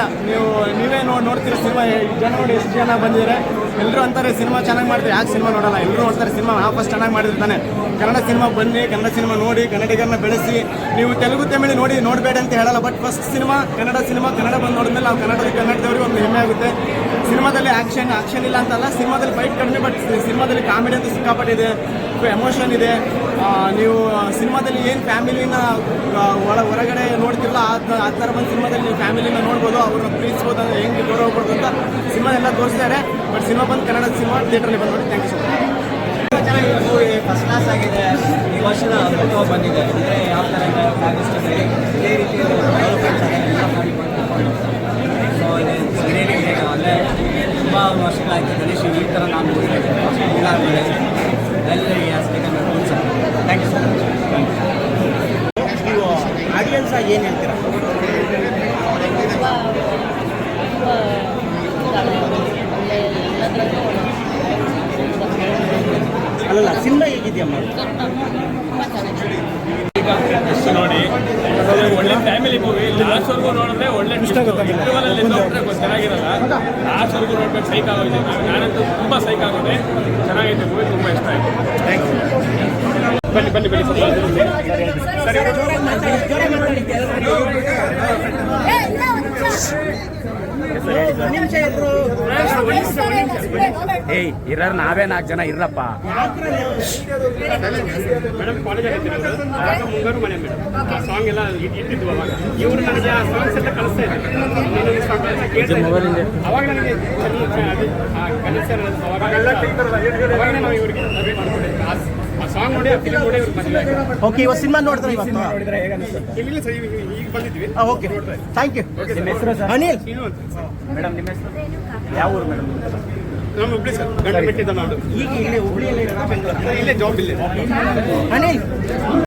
ಬೇಡ. ನೀವು, ನೀವೇ ನೋಡಿ ನೋಡ್ತೀರಿ ಸಿನಿಮಾ ಜನ ನೋಡಿ ಎಷ್ಟು ಜನ ಬಂದಿದ್ದಾರೆ ಎಲ್ಲರೂ ಅಂತಾರೆ ಸಿನಿಮಾ ಚೆನ್ನಾಗಿ ಮಾಡ್ತೀವಿ ಯಾಕೆ ಸಿನಿಮಾ ನೋಡಲ್ಲ? ಎಲ್ಲರೂ ನೋಡ್ತಾರೆ ಸಿನಿಮಾ ಫಸ್ಟ್ ಚೆನ್ನಾಗಿ ಮಾಡಿರ್ತಾನೆ ಕನ್ನಡ ಸಿನಿಮಾ ಬನ್ನಿ, ಕನ್ನಡ ಸಿನಿಮಾ ನೋಡಿ, ಕನ್ನಡಿಗರನ್ನ ಬೆಳೆಸಿ. ನೀವು ತೆಲುಗು, ತಮಿಳು ನೋಡಿ, ನೋಡಬೇಡ ಅಂತ ಹೇಳಲ್ಲ but first cinema, Kannada cinema, Kannada ಬಂದು ನೋಡಿದ್ಮೇಲೆ ನಾವು ಕನ್ನಡದ ಕನ್ನಡದವ್ರಿಗೆ ಒಂದು ಹೆಮ್ಮೆ ಆಗುತ್ತೆ. ಸಿನಿಮಾದಲ್ಲಿ ಆಕ್ಷನ್ ಆಕ್ಷನ್ ಇಲ್ಲ ಅಂತಲ್ಲ, ಸಿನಿಮಾದಲ್ಲಿ ಫೈಟ್ ಕಡಿಮೆ ಬಟ್ ಸಿನಿಮಾದಲ್ಲಿ ಕಾಮಿಡಿ ಅಂತ ಸಿಕ್ಕಾಪಟ್ಟಿದೆ. ಎಮೋಷನ್ ಇದೆ. ನೀವು, ಸಿನಿಮಾದಲ್ಲಿ ಏನು ಫ್ಯಾಮಿಲಿನ ಹೊರಗಡೆ ನೋಡ್ತಿರಲ್ಲ ಆ ಥರ ಒಂದು ಸಿನಿಮಾದಲ್ಲಿ ನೀವು ಫ್ಯಾಮಿಲಿನ ನೋಡ್ಬೋದು ಅವ್ರನ್ನ ಪ್ರೀತಿಸ್ಬೋದು ಅಂದ್ರೆ ಹೆಂಗೆ ಗೌರವ ಕೊಡ್ಬೋದು ಅಂತ ಸಿನಿಮಾ ಎಲ್ಲ ತೋರಿಸಿದ್ದಾರೆ ಬಟ್ ಸಿನಿಮಾ ಬಂದು ಕನ್ನಡ ಸಿನಿಮಾ ಥಿಯೇಟ್ರಲ್ಲಿ ಬಂದು ನೋಡಿ. Thank you so much movie first class ಆಗಿದೆ. ಈ ವರ್ಷದ ಅದ್ಭುತವಾಗಿ ಬಂದಿದೆ. ಅಂದರೆ ಯಾವ ಥರ ಇದೇ ಸೊ ಇದೆ ಅಲ್ಲೇ ತುಂಬ ವರ್ಷಗಳಾಯ್ತು ಗಣೇಶ್ ಈ ಥರ ನಾನು ಎಲ್ಲರಿಗೆ ಥ್ಯಾಂಕ್ ಯು ಸೊ ಮಚ್ ನೀವು ಆಡಿಯನ್ಸ್ ಆಗಿ ಏನು ಹೇಳ್ತೀರಾ? ಅಲ್ಲಲ್ಲ ಸಿನಿಮಾ ಹೇಗಿದೆಯಮ್ಮ ನೋಡಿ. ಒಳ್ಳೆ ಫ್ಯಾಮಿಲಿ ಮೂವಿ ಲಾಸ್ಟ್ ವರ್ಗು ನೋಡಿದ್ರೆ ಒಳ್ಳೆ ಇಂಟರ್ವಲಲ್ಲಿ ನೋಡಿದ್ರೆ ಚೆನ್ನಾಗಿರಲ್ಲ. ಲಾಸ್ಟ್ ವರ್ಗು ನೋಡ್ಬೇಕು ಸೈಕ್ ಆಗೋಗಿದೆ ನಾನಂತೂ ತುಂಬ ಸೈಕ್ ಆಗಿದೆ. ಚೆನ್ನಾಗಿದೆ ಮೂವಿ ತುಂಬ ಇಷ್ಟ ಆಯಿತು. ಬನ್ನಿ ಬನ್ನಿ ಬನ್ನಿ ಸ್ವಲ್ಪ ಏಯ್ ಇರೋರು ನಾವೇ ನಾಲ್ಕು ಜನ ಮೇಡಮ್ ಕಾಲೇಜ್ ಮುಂಗಾರು ಮನೆ ಮೇಡಮ್. ಆ ಸಾಂಗ್ ಎಲ್ಲ ಇಟ್- ಅವಾಗ. ಇವರು ನನಗೆ ಆ ಸಾಂಗ್ಸ್ ಎಲ್ಲ ಕಳಿಸ್ತಾ. ಅವಾಗ ನನಗೆ ಅವಾಗ. ನಾವು ಇವರಿಗೆ ಮದುವೆ ಆ- ಸಾಂಗ್ ನೋಡಿ ಆ ಫಿಲ್ಮ್ ನೋಡಿ ಇವ್ರಿಗೆ ಮದುವೆ ಓಕೆ ಇವತ್ತು ಸಿನಿಮಾ ನೋಡಿದ್ರೆ ಇವತ್ತು ಇಲ್ಲ ಸರ್ ಈಗ ಈಗ ಬಂದಿದ್ವಿ ಓಕೆ ಥ್ಯಾಂಕ್ ಯು ಅನಿಲ್ ನೀನು ಅಂತ ಮೇಡಮ್ ನಿಮ್ಮ ಹೆಸರು? ಯಾವ ಊರು ಮೇಡಮ್? ನಮ್ಮ ಹುಬ್ಳಿ ಸರ್ ಗಂಡ ಬಿಟ್ಟಿದ್ದ ನಾಡು. ಈಗ ಇಲ್ಲೇ ಹುಬ್ಳಿಯಲ್ಲಿ ಬೆಂಗಳೂರು. ಇಲ್ಲೇ ಜಾಬ್ ಇಲ್ಲೇ. ಅನಿಲ್.